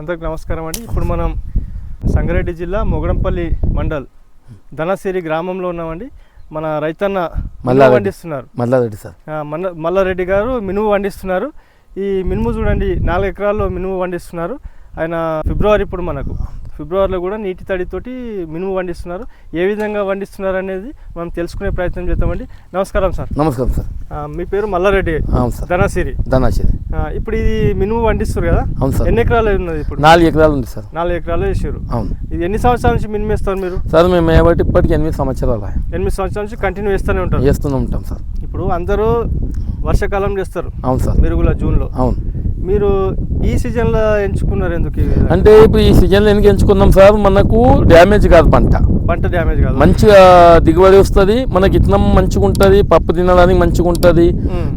అందరికి నమస్కారం అండి. ఇప్పుడు మనం సంగారెడ్డి జిల్లా మొగడంపల్లి మండల్ ధనసిరి గ్రామంలో ఉన్నామండి. మన రైతన్న మల్లారెడ్డి. పండిస్తున్నారు. మల్లారెడ్డి సార్. మల్ల మల్లారెడ్డి గారు మినుము పండిస్తున్నారు. ఈ మినుము చూడండి నాలుగు ఎకరాల్లో మినుము పండిస్తున్నారు. ఆయన ఫిబ్రవరి ఇప్పుడు మనకు. ఫిబ్రవరిలో కూడా నీటి తడితోటి మినుము పండిస్తున్నారు. ఏ విధంగా పండిస్తున్నారు అనేది మనం తెలుసుకునే ప్రయత్నం చేద్దామండి. నమస్కారం సార్. నమస్కారం సార్. మీ పేరు మల్లారెడ్డి. అవును సార్. ధనసిరి ఆ, ఇప్పుడు ఇది మినుము పండిస్తారు కదా? అవును సార్. ఎన్ని ఎకరాలు ఉన్నది ఇప్పుడు? నాలుగు ఎకరాలు ఉంది సార్. నాలుగు ఎకరాలు వేసారు అవును. ఇది ఎన్ని సంవత్సరాల నుంచి మినిమం వేస్తారు మీరు? సార్ మేము ఏబట్టి ఇప్పటికి ఎనిమిది సంవత్సరాలు ఎనిమిది సంవత్సరాల నుంచి కంటిన్యూ వేస్తూనే ఉంటారు. చేస్తూనే ఉంటాం సార్. ఇప్పుడు అందరూ వర్షాకాలం చేస్తారు. అవును సార్. మెరుగుల జూన్లో. అవును. మీరు ఈ సీజన్లో ఎంచుకున్నారు ఎందుకు? అంటే ఇప్పుడు ఈ సీజన్లో ఎందుకు ఎంచుకున్నాం సార్? మనకు డ్యామేజ్ కాదు పంట. పంట డ్యామేజ్ కాదు. మంచిగా దిగుబడి వస్తుంది మనకి ఇత్తనం మంచిగా ఉంటుంది పప్పు తినడానికి మంచిగా ఉంటుంది.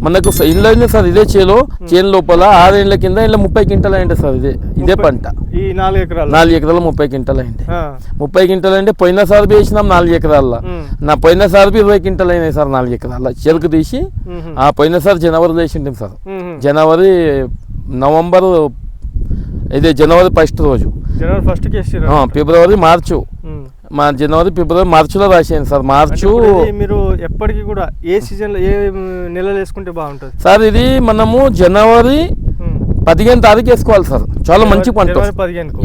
మనకు ఇండ్లనే సార్ ఇదే చేలో చేను లోపల ఆరేళ్ళ కింద ఇలా ముప్పై క్వింటల్ అయింది సార్ ఇదే ఇదే పంట. ఈ నాలుగు ఎకరాలు. నాలుగు ఎకరాలు ముప్పై క్వింటల్ అయింది. ముప్పై క్వింటల్ అంటే పోయినసారి వేసినాం నాలుగు ఎకరాల్లో. ఉమ్, నా పోయినసారి ఇరవై క్వింటల్ అయినాయి సార్ నాలుగు ఎకరాల చెరుకు తీసి ఆ పోయినసారి జనవరి వేసింటాం సార్. జనవరి నవంబర్ ఇదే జనవరి ఫస్ట్ రోజు. జనవరి ఆ, ఫిబ్రవరి మార్చు. మా జనవరి ఫిబ్రవరి మార్చిలో రాసాను సార్. మార్చు మీరు ఎప్పటికీ కూడా ఏ సీజన్లో ఏ నెలలో వేసుకుంటే బాగుంటుంది? సార్ ఇది మనము జనవరి. పదిహేను తారీఖు వేసుకోవాలి సార్. చాలా మంచి పంట.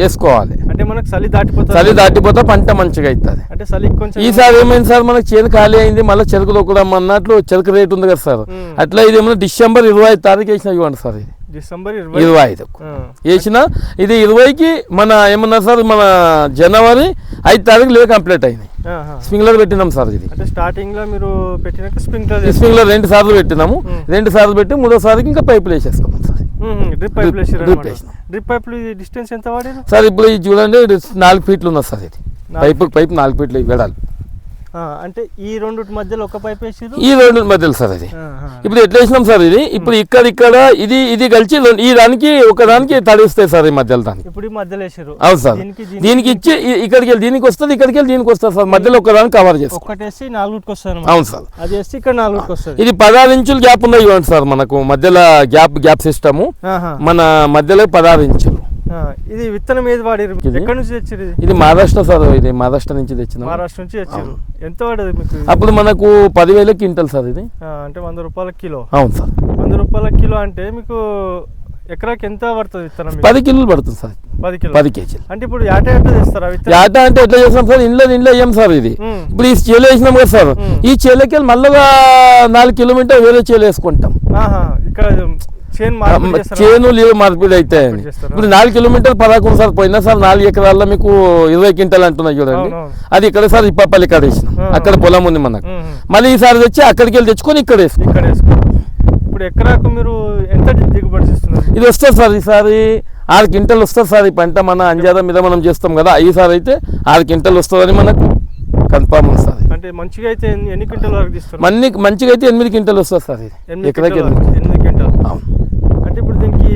వేసుకోవాలి. అంటే మనకు చలి దాటిపోతుంది. చలి దాటిపోతే పంట మంచిగా అవుతుంది అంటే చలి కొంచెం ఈసారి ఏమైంది సార్ మనకి చేను ఖాళీ అయింది మళ్ళీ చెరుకు దొక్కడం అన్నట్లు చెరుకు రేట్ ఉంది కదా సార్. అట్లా ఇది ఏమన్నా డిసెంబర్ ఇరవై ఐదు తారీఖు వేసిన ఇవ్వండి సార్ ఇది. డిసెంబర్ ఇరవై ఇరవై ఐదు. ఆ. వేసిన ఇది ఇరవైకి మన ఏమన్నా సార్ మన జనవరి ఐదు తారీఖు లేవు కంప్లీట్ అయింది. స్ప్రింక్లర్ పెట్టినాం సార్ ఇది. అంటే స్టార్టింగ్లో మీరు పెట్టినాక స్ప్రింక్లర్ స్ప్రింక్లర్ రెండు సార్లు పెట్టినాము. రెండు సార్లు పెట్టి మూడోసారికి ఇంకా పైపులు వేసేసుకున్నాం సార్. డ్రిప్ పైపులు డిస్టెన్స్ ఎంత వాడారు? సార్ ఇప్పుడు ఇది చూడండి నాలుగు ఫీట్లు ఉన్నది సార్ ఇది. పైపు పైపు నాలుగు ఫీట్లు ఆ, అంటే ఈ రెండు మధ్యలో ఒక పైప్ వేసారు ఈ రెండు మధ్యలో సార్ ఇది ఇప్పుడు ఎట్లా వేసినాం సార్ ఇది? ఇప్పుడు ఇక్కడ ఇక్కడ ఇది ఇది కలిసి ఈ దానికి ఒక దానికి తడిస్తాయి సార్ ఈ మధ్యలో దానికి. ఇప్పుడు ఈ మధ్యలో వేసారు అవును సార్. దీనికి ఇచ్చి ఇక్కడికి వెళ్ళి దీనికి వస్తుంది ఇక్కడికి వెళ్ళి దీనికి వస్తుంది సార్. మధ్యలో ఒక దానికి కవర్ చేస్తాం. నాలుగుకి అవును సార్. అది వేస్తే ఇక్కడ నాలుగుకి వస్తుంది. ఇది పదహారు ఇంచులు గ్యాప్ ఉన్నాయి సార్ మనకు. మధ్యలో గ్యాప్ గ్యాప్ సిస్టము. మన మధ్యలో పదహారు ఇంచులు. ఇది విత్తనం ఏది వాడారు? ఎక్కడి నుంచి తెచ్చారు ఇది? మహారాష్ట్ర సార్ ఇది మహారాష్ట్ర నుంచి తెచ్చిన. మహారాష్ట్ర నుంచి తెచ్చారు ఎంత పడదు మీకు అప్పుడు మనకు పదివేల క్వింటల్ సార్ ఇది. అంటే వంద రూపాయల కిలో. అవును సార్. వంద రూపాయల కిలో అంటే మీకు ఎకరాకి ఎంత పడుతుంది విత్తనం? పది కిలోలు పడుతుంది సార్. పది కిలో పది కేజీలు. అంటే ఇప్పుడు యాట ఎట్లా విత్తనం? యాట అంటే ఎట్లా చేస్తాం సార్? ఇంట్లో ఇంట్లో వేయం సార్ ఇది. ఇప్పుడు ఈ చేలు వేసినాం కదా సార్. ఈ చేలకి మళ్ళా నాలుగు కిలోమీటర్ వేరే చేలు వేసుకుంటాం. ఇక్కడ చేను లేవు మార్పిడి అయితే? ఇప్పుడు నాలుగు కిలోమీటర్లు పదకొండు సార్ పోయినా సార్ నాలుగు ఎకరాల్లో మీకు ఇరవై క్వింటల్ అంటున్నాయి చూడండి. అది ఇక్కడ సార్ ఇప్పపల్లి ఇక్కడ వేసినాం. ఆ. అక్కడ పొలం ఉంది మనకు. మళ్ళీ ఈసారి తెచ్చి అక్కడికి వెళ్ళి తెచ్చుకొని ఇక్కడ వేసుకున్నాం ఇప్పుడు ఎకరాకు మీరు ఎంత దిగుబడి ఇది వస్తుంది సార్ ఈసారి ఆరు క్వింటల్ వస్తుంది సార్ ఈ పంట మన అంజాద మీద మనం చేస్తాం కదా ఈసారి అయితే ఆరు క్వింటల్ వస్తుందని మనకు కన్ఫామ్ సార్. అంటే మంచిగా అయితే ఎన్ని- క్వింటల్ వరకు తీస్తారు మంచిగా అయితే ఎనిమిది క్వింటల్ వస్తుంది సార్ ఇది. ఎకరాకి ఎనిమిది వరకు, ఎనిమిది క్వింటాల్ అవును అంటే ఇప్పుడు దీనికి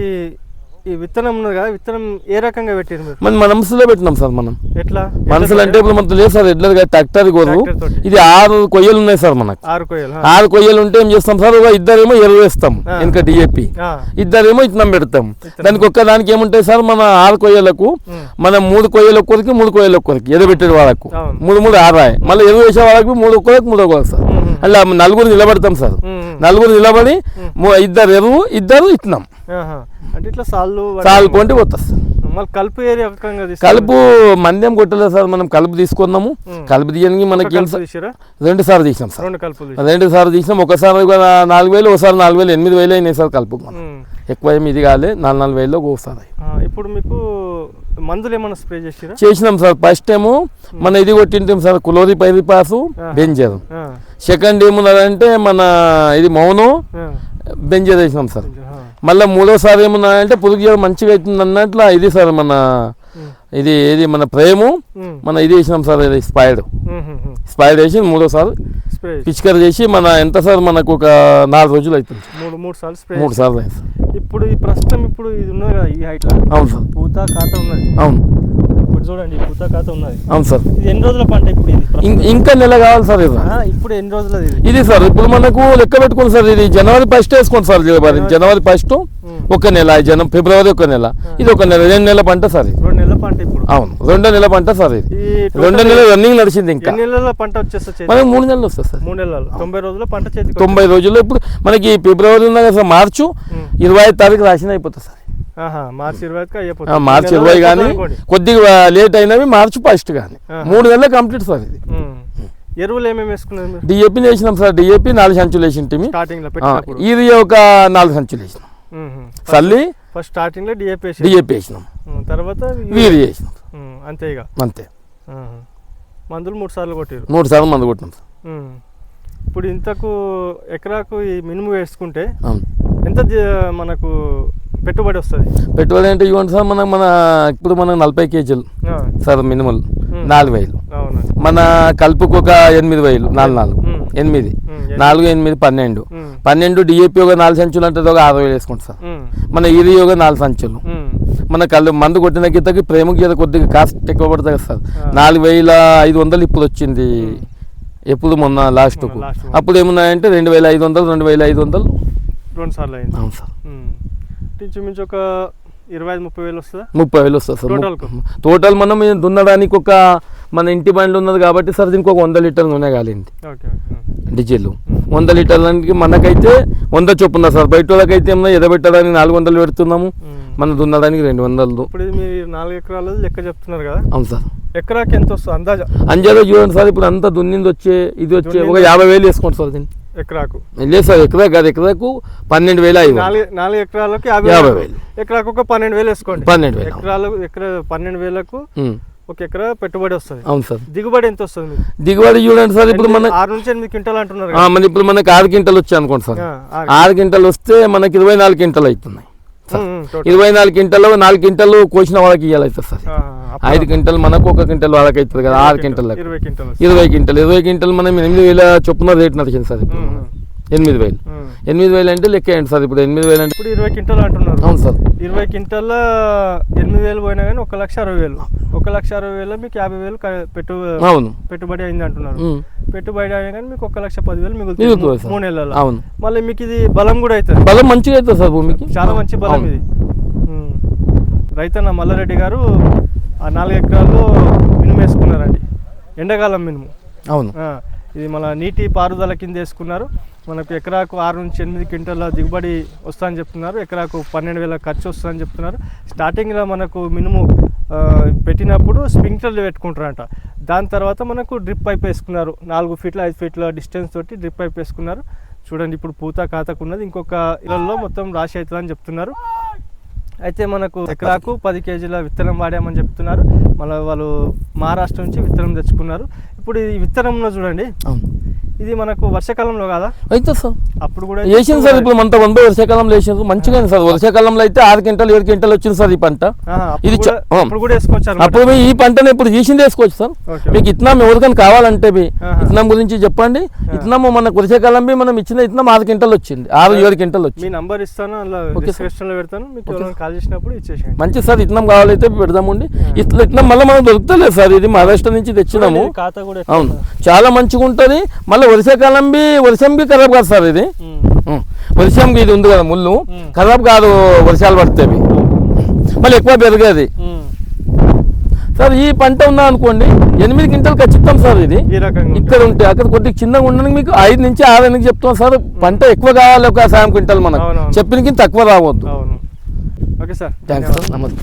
ఈ విత్తనం ఉన్నది కదా విత్తనం ఏ రకంగా పెట్టారు మీరు మన మనసులో పెట్టినాం సార్ మనం ఎట్లా మనసులు అంటే ఇప్పుడు మనకు లేదు సార్ ఎడ్లర్ ట్రాక్టర్ తోటి. ఇది ఆరు కొయ్యలు ఉన్నాయి సార్ మనకు ఆరు కొయ్యలు. ఆరు కొయ్యలు ఉంటే ఏం చేస్తాం సార్ ఒక ఇద్దరేమో ఎరువు వేస్తాం. ఇంకా డిఏపి ఇద్దరేమో ఇత్తనం పెడతాం. దానికి ఒక్క దానికి ఏముంటాయి సార్ మన ఆరు కొయ్యలకు. మన మూడు కొయ్యలు ఒక్కరికి మూడు కొయ్యలు ఒక్కరికి ఎదబెట్టే వాళ్ళకు అవును. మూడు మూడు ఆరాయి మళ్ళీ ఎరువు వేసే వాళ్ళకి మూడు ఒక్కరికి మూడు ఒక్కరికి సార్. అలా నలుగురు నిలబడతాం సార్. నలుగురు నిలబడి ఇద్దరు ఎరువు ఇద్దరు ఇత్తనం. అంటే ఇట్లా పొంటి పోతుంది సార్. మళ్ళీ కలుపు ఏ రకంగా తీస్తారు? కలుపు మంద్యం కొట్టలేదు సార్ మనం కలుపు తీసుకున్నాము. కలుపు తీయడానికి మనకి రెండు సార్లు తీసినాం సార్. రెండు సార్లు తీసినాం ఒకసారి నాలుగు వేలు ఒకసారి నాలుగు వేలు ఎనిమిది వేలు అయినాయి సార్ కలుపు. ఎక్కువ ఏమి ఇది కాలే నాలుగు నాలుగు వేలు ఒకసారి ఇప్పుడు మీకు మందులు ఏమైనా స్ప్రే చేసిరా? చేసినాం సార్ ఫస్ట్ ఏమో మన ఇది కొట్టింటాం సార్ కులోరి పైరిపాసు ఆహా. బెంజర్. సెకండ్ ఏమున్నదంటే మన ఇది మౌనం వేసినాం సార్. మళ్ళీ మూడోసారి ఏమున్నదంటే పురుగు జ్వరం మంచిగా అవుతుంది అన్నట్లు ఇది సార్ మన ఇది ఇది మన ప్రేము మన ఇది వేసినాం సార్ ఇది స్పైడ్. స్పైడ్ వేసి మూడోసారి పిచికర్ చేసి మన ఎంత సార్ మనకు ఒక నాలుగు రోజులు అవుతుంది. మూడు మూడు సార్లు స్ప్రే మూడు సార్లు ఇప్పుడు ఈ ప్రస్తుతం ఇప్పుడు ఇది ఉన్నది కదా ఈ హైట్ అవును సార్. పూత కాత ఉన్నది. అవును. ఇప్పుడు చూడండి ఈ పూత కాత ఉన్నది. అవును సార్. ఇది ఎన్ని రోజుల పంట ఇప్పుడు ఇది? ఇంకా నెల కావాలి సార్ ఇది. ఇప్పుడు ఎన్ని రోజులది ఇది? సార్ ఇప్పుడు మనకు లెక్క పెట్టుకోండి సార్ ఇది జనవరి ఫస్ట్ వేసుకోండి సార్ జనవరి జనవరి ఫస్ట్ ఉమ్. ఒక నెల జనం ఫిబ్రవరి ఒక నెల ఇది ఒక నెల రెండు నెలల పంట సార్ ఇది. రెండు నెలల పంట ఇప్పుడు? అవును రెండో నెల పంట సార్ ఇది. రెండో నెల రన్నింగ్ నడిచింది ఇంకా. నెలల పంట వచ్చేస్తా చేతి మనకి మూడు నెలలు వస్తుంది సార్. మూడు నెలలు. తొంభై రోజుల పంట చేతికి తొంభై రోజుల్లో ఇప్పుడు మనకి ఫిబ్రవరి ఉన్న సార్ మార్చు ఉమ్. ఇరవై ఐదు తారీఖు రాసిన అయిపోతుంది సార్. మార్చి ఇరవై కానీ. కొద్దిగా లేట్ అయినవి మార్చి ఫస్ట్ కానీ. మూడు నెలలు కంప్లీట్ సార్ ఇది. ఎరువులు ఏమేమి వేసుకున్నారు డిఏపి వేసినాం సార్ డిఏపి నాలుగు సంచులు వేసింటిమి. ఇది ఒక నాలుగు సంచులు వేసినాం. చల్లి ఫస్ట్ స్టార్టింగ్లో డిఏపి డిఏపి వేసినాం. తర్వాత వీరి వేసినాం. అంతే ఇక. అంతే. మందులు మూడు సార్లు కొట్టారు మూడు సార్లు మందు కొట్టినాం సార్. ఇప్పుడు ఇంతకు ఎకరాకు ఈ మినుము వేసుకుంటే ఎంత మనకు పెట్టుబడి వస్తుంది? పెట్టుబడి అంటే ఇవ్వండి సార్ మన మన ఇప్పుడు మనం నలభై కేజీలు. సార్ మినిమల్ నాలుగు వేలు. మన కలుపుకు ఒక ఎనిమిది వేలు నాలుగు నాలుగు. ఎనిమిది. నాలుగు ఎనిమిది పన్నెండు. పన్నెండు డిఏపి ఒక నాలుగు సంచులు అంటే ఒక ఆరు వేలు వేసుకుంటాం సార్. మన ఇది ఒక నాలుగు సంచులు. మన కళ్ళు మందు కొట్టిన గీతకి ప్రేమకి గీత కొద్దిగా కాస్ట్ ఎక్కువ పడుతుంది కదా సార్. నాలుగు వేల ఐదు వందలు ఇప్పుడు వచ్చింది. ఎప్పుడు మొన్న లాస్ట్కు. అప్పుడు ఏమున్నాయంటే రెండు వేల ఐదు వందలు రెండు వేల ఐదు వందలు. రెండు సార్లు అయింది. అవును సార్. ఇంచుమించు ఒక ఇరవై ఐదు ముప్పై వేలు వస్తుందా? ముప్పై వేలు వస్తుంది సార్? టోటల్ మనం దున్నడానికి ఒక మన ఇంటి బండి ఉన్నది కాబట్టి సార్ దీనికి ఒక వంద లీటర్ నూనె కాలింది. డీజిల్ వంద లీటర్లకి మనకైతే వంద చొప్పున సార్. బయట వాళ్ళకైతే ఏమన్నా ఎదబెట్టడానికి నాలుగు వందలు పెడుతున్నాము. మన దున్నడానికి రెండు వందలు. ఇప్పుడు మీరు నాలుగు ఎకరాలు లెక్క చెప్తున్నారు కదా? అవును సార్. ఎకరాకి ఎంత వస్తుంది? అందాజా? అంజాలో చూడండి సార్ ఇప్పుడు అంతా దున్నింది వచ్చే ఇది వచ్చే ఒక యాభై వేలు వేసుకోండి సార్ దీన్ని. ఎకరాకు. లేదు సార్ ఎకరా కాదు ఎకరాకు పన్నెండు వేల నాలుగు ఎకరాలకు యాభై వేలు. ఎకరాకు ఒక పన్నెండు వేలు వేసుకోండి. పన్నెండు వేలు. ఎకరాలు ఎకరా పన్నెండు వేలకు ఒక ఎకరా పెట్టుబడి వస్తుంది. అవును సార్. దిగుబడి ఎంత వస్తుంది దిగుబడి చూడండి సార్ ఇప్పుడు మన ఆరు నుంచి ఎనిమిది క్వింటాలు అంటున్నారు. మన ఇప్పుడు మనకి ఆరు క్వింటలు వచ్చాయి అనుకోండి సార్. ఆరు. క్వింటలు వస్తే మనకి ఇరవై నాలుగు క్వింటలు అవుతున్నాయి. ఇరవై నాలుగు క్వింటలు నాలుగు క్వింటలు కోసిన వాళ్ళకి ఇవ్వాలి సార్. ఐదు క్వింటలు మనకు ఒక క్వింటల్ వాళ్ళకి అవుతుంది కదా ఆరు క్వింటల్ ఇరవై క్వింటాలు ఇరవై క్వింటల్ మనం ఎనిమిది వేల చొప్పున రేట్ నడిచింది సార్ ఇప్పుడు ఎనిమిది వేలు. ఎనిమిది వేలు అంటే లెక్క ఏంటి సార్ ఇప్పుడు ఎనిమిది వేలు అంటే ఇప్పుడు ఇరవై క్వింటాలు అంటున్నారు. అవును సార్. ఇరవై క్వింటాల ఎనిమిది వేలు పోయినా కానీ ఒక లక్ష అరవై వేలు. ఒక లక్ష అరవై వేలు మీకు యాభై వేలు పెట్టు అవును. పెట్టుబడి అయింది అంటున్నారు. పెట్టుబడి అయినా కానీ మీకు ఒక లక్ష పదివేలు మిగులుతుంది. మూడు నెలల అవును. మళ్ళీ మీకు ఇది బలం కూడా అవుతుంది బలం మంచిగా అవుతుంది సార్ భూమికి. చాలా మంచి బలం. ఇది. రైతన్న మల్లారెడ్డి గారు ఆ నాలుగు ఎకరాల్లో మినుము వేసుకున్నారండి. ఎండాకాలం మినుము. అవును. ఇది మన నీటి పారుదల కింద వేసుకున్నారు. మనకు ఎకరాకు ఆరు నుంచి ఎనిమిది క్వింటల దిగుబడి వస్తుందని చెప్తున్నారు. ఎకరాకు పన్నెండు వేల ఖర్చు వస్తుందని చెప్తున్నారు. స్టార్టింగ్లో మనకు మినుము పెట్టినప్పుడు స్ప్రింక్లర్లు పెట్టుకుంటారంట. దాని తర్వాత మనకు డ్రిప్ పైప్ వేసుకున్నారు. నాలుగు ఫీట్ల ఐదు ఫీట్ల డిస్టెన్స్ తోటి డ్రిప్ పైప్ వేసుకున్నారు. చూడండి ఇప్పుడు పూత కాతకు ఉన్నది. ఇంకొక ఇళ్ళల్లో మొత్తం రాశి అవుతుందని చెప్తున్నారు. అయితే మనకు ఎకరాకు పది కేజీల విత్తనం వాడామని చెప్తున్నారు. మళ్ళీ వాళ్ళు మహారాష్ట్ర నుంచి విత్తనం తెచ్చుకున్నారు. ఇప్పుడు ఈ విత్తనంలో చూడండి. ఇది మనకు వర్షాకాలంలో కాదా? అయితే సార్. అప్పుడు కూడా వేసింది సార్ ఇప్పుడు మనతో వంద వర్షాకాలంలో వేసింది మంచిగా సార్ వర్షాకాలంలో అయితే ఆరు క్వింటల్ ఏడు క్వింటల్ వచ్చింది సార్ ఈ పంట. ఇది. అప్పుడు మీ ఈ పంటను ఇప్పుడు తీసింది వేసుకోవచ్చు సార్. మీకు ఇత్తనం ఎవరికైనా కావాలంటే మీ. ఇత్తనం గురించి చెప్పండి. ఇత్తనం మనకు వర్షాకాలం మనం ఇచ్చిన ఇత్తనం ఆరు క్వింటల్ వచ్చింది. ఆరు ఏడు క్వింటల్ మీ వచ్చింది నంబర్ ఇస్తాను అలా పెడతాను. మీకు కాల్ చేసినప్పుడు ఇచ్చేసేయండి. మంచి సార్ ఇత్తనం కావాలైతే పెడదామండి. ఇట్లా ఇట్లా మళ్ళీ మనం దొరుకుతలేదు సార్ ఇది మహారాష్ట్ర నుంచి తెచ్చినాము. అవును. చాలా మంచిగా ఉంటుంది మళ్ళీ వర్షాకాలం బి వర్షం బి ఖరాబ్ కాదు సార్ ఇది. వర్షంకి ఇది ఉంది కదా ముళ్ళు. ఖరాబ్ కాదు వర్షాలు పడతాయి మళ్ళీ ఎక్కువ పెరగదు. సార్ ఈ పంట ఉన్నా అనుకోండి ఎనిమిది క్వింటల్ ఖచ్చితం సార్ ఇది. ఇక్కడ ఉంటే అక్కడ కొద్దిగా చిన్నగా ఉండడానికి మీకు ఐదు నుంచి ఆరు ఎనిమిది చెప్తాం సార్? పంట ఎక్కువ కావాలి ఒక సాయం క్వింటల్ మనకు. చెప్పినకి తక్కువ రావద్దు. Okay sir. Thanks sir. నమస్తే.